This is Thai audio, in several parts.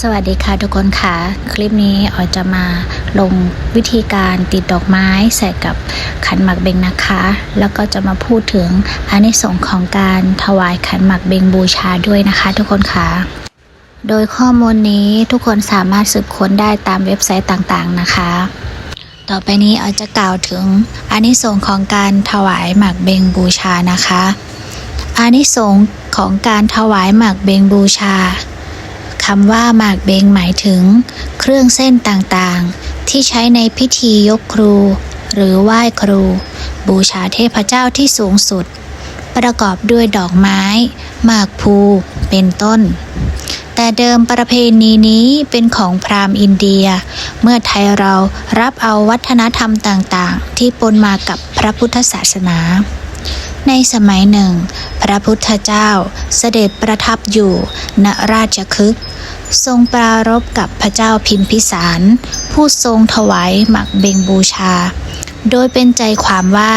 สวัสดีค่ะทุกคนค่ะ คลิปนี้ออยจะมาลงวิธีการติดดอกไม้ใส่กับขันหมากเบงนะคะ แล้วก็จะมาพูดถึงอานิสงส์ของการถวายขันหมากเบงบูชาด้วยนะคะ ทุกคนค่ะ โดยข้อมูลนี้ทุกคนสามารถสืบค้นได้ตามเว็บไซต์ต่างๆนะคะ ต่อไปนี้ออยจะกล่าวถึงอานิสงส์ของการถวายหมากเบงบูชานะคะอานิสงส์ของการถวายหมากเบงบูชา คำว่าหมากเบงหมายถึง เครื่องเส้นต่างๆ ที่ใช้ในพิธียกครู หรือไหว้ครู บูชาเทพเจ้าที่สูงสุด ประกอบด้วยดอกไม้ หมากพูเป็นต้น แต่เดิมประเพณีนี้เป็นของพราหมณ์อินเดีย เมื่อไทยเรารับเอาวัฒนธรรมต่างๆ ที่ปนมากับพระพุทธศาสนา ในสมัยหนึ่ง พระพุทธเจ้าเสด็จประทับอยู่ ณราชคฤห์ทรงปรารภกับพระเจ้าพิมพิสาร ผู้ทรงถวายหมักเบงบูชา โดยเป็นใจความว่า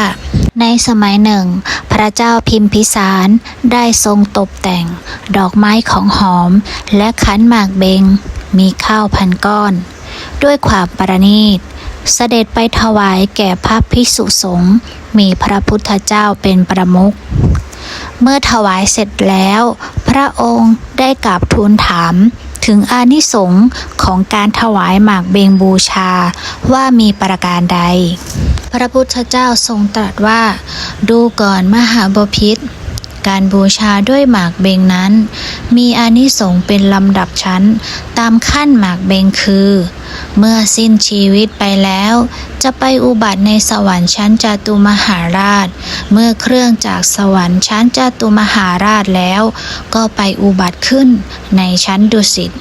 ในสมัยหนึ่ง พระเจ้าพิมพิสารได้ทรงตกแต่ง ดอกไม้ของหอม และขันหมากเบง มีข้าวพันก้อน ด้วยความประณีต เสด็จไปถวายแก่พระภิกษุสงฆ์ มีพระพุทธเจ้าเป็นประมุข เมื่อถวายเสร็จแล้ว พระองค์ได้กราบทูลถามถึงอานิสงส์ของการถวายหมากเบงบูชาว่ามีประการใด พระพุทธเจ้าทรงตรัสว่า ดูก่อนมหาบพิษ การบูชาด้วยหมากเบงนั้น มีอานิสงส์เป็นลำดับชั้น ตามขั้นหมากเบงคือ เมื่อสิ้นชีวิตไปแล้ว จะไปอุบัติในสวรรค์ชั้นจตุมหาราช เมื่อเครื่องจากสวรรค์ชั้นจตุมหาราชแล้ว ก็ไปอุบัติขึ้นในชั้นดุสิต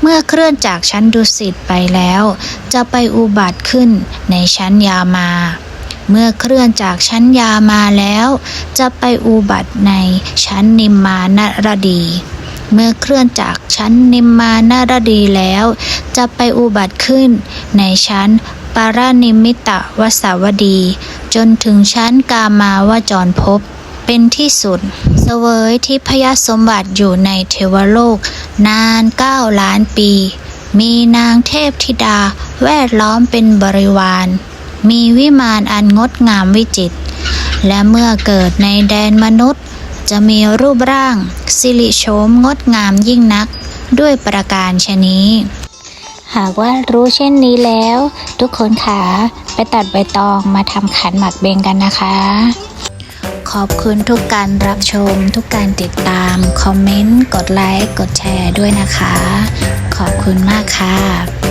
เมื่อเคลื่อนจากชั้นดุสิตไปแล้ว จะไปอุบัติขึ้นในชั้นยามา เมื่อเคลื่อนจากชั้นยามาแล้ว จะไปอุบัติในชั้นนิมมานรดีเมื่อเคลื่อนจากชั้นนิมมานรดีแล้ว จะไปอุบัติขึ้นในชั้นปารานิมิตวสาวดี จนถึงชั้นกามาวจรภพเป็นที่สุด เสวยที่พยสมบัติอยู่ในเทวโลก นานเก้าล้านปี มีนางเทพธิดาแวดล้อมเป็นบริวาร มีวิมานอันงดงามวิจิตร และเมื่อเกิดในแดนมนุษย์ จะมีรูปร่าง สิริโฉมงดงามยิ่งนักด้วยประการชนี้ หากว่ารู้เช่นนี้แล้ว ทุกคนขาไปตัดใบตองมาทำขันหมักเบงกันนะคะ ขอบคุณทุกการรับชม ทุกการติดตาม คอมเมนต์ กดไลค์ กดแชร์ด้วยนะคะ ขอบคุณมากค่ะ